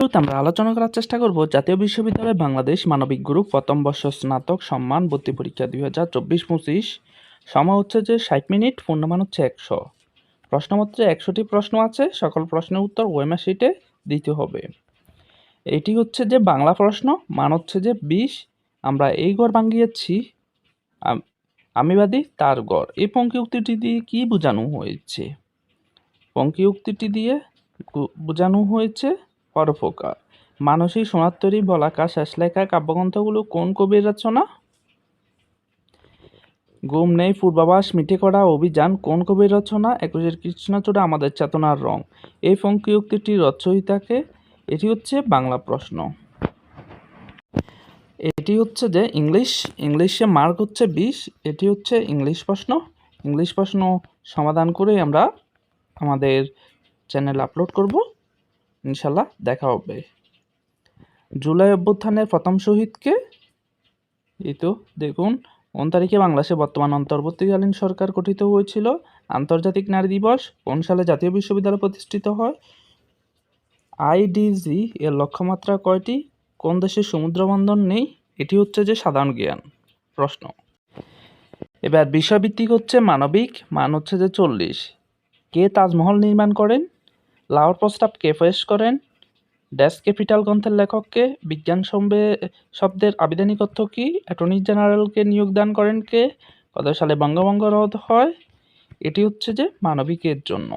আমরা আলোচনা করার চেষ্টা করব জাতীয় বিশ্ববিদ্যালয় বাংলাদেশ মানবিক গ্রুপ প্রথম বর্ষ স্নাতক সম্মান ভর্তি পরীক্ষা দুই হাজার চব্বিশ পঁচিশ। সময় হচ্ছে যে ষাট মিনিট, পূর্ণমান হচ্ছে একশো। প্রশ্নপত্রে একশোটি প্রশ্ন আছে, সকল প্রশ্নের উত্তর ওয়েমার শিটে দিতে হবে। এটি হচ্ছে যে বাংলা প্রশ্ন, মান হচ্ছে যে বিশ। আমরা এই গড় ভাঙিয়েছি, আম- আমিবাদী তার গড়। এই পঙ্কি উক্তিটি দিয়ে কি বোঝানো হয়েছে? পঙ্কি উক্তিটি দিয়ে বোঝানো হয়েছে পরোপকার। মানসিক সোনাত্তরী বলাকা শেষ লেখা কাব্যগ্রন্থগুলো কোন কবির রচনা? ঘুম নেই পূর্বাভাস মিঠে করা অভিযান কোন কবির রচনা? একুশের কৃষ্ণচূড়া আমাদের চেতনার রং। এই পঙ্কি উক্তিটি রচয়িতাকে? এটি হচ্ছে বাংলা প্রশ্ন। এটি হচ্ছে যে ইংলিশ, ইংলিশে মার্ক হচ্ছে বিশ, এটি হচ্ছে ইংলিশ প্রশ্ন। ইংলিশ প্রশ্ন সমাধান করে আমরা আমাদের চ্যানেল আপলোড করব। ইনশাল্লাহ দেখা হবে। জুলাই অভ্যুত্থানের প্রথম শহীদকে এই তো দেখুন, কোন তারিখে বাংলাদেশে বর্তমান অন্তর্বর্তীকালীন সরকার গঠিত হয়েছিল? আন্তর্জাতিক নারী দিবস কোন সালে জাতীয় বিশ্ববিদ্যালয় প্রতিষ্ঠিত হয়? আইডিজি এর লক্ষ্যমাত্রা কয়টি? কোন দেশে সমুদ্র বন্দর নেই? এটি হচ্ছে যে সাধারণ জ্ঞান প্রশ্ন। এবার বিষয়ভিত্তিক হচ্ছে মানবিক, মান হচ্ছে যে চল্লিশ। কে তাজমহল নির্মাণ করেন? লাহোর প্রস্তাব কে পেশ করেন ড্যাশ ক্যাপিটাল গ্রন্থের লেখককে, বিজ্ঞান সম্বে, শব্দের আবেদনিক অর্থ কী, অ্যাটর্নি জেনারেলকে নিয়োগদান করেন কে, কত সালে বঙ্গভঙ্গ রদ হয়, এটি হচ্ছে যে মানবিকের জন্য।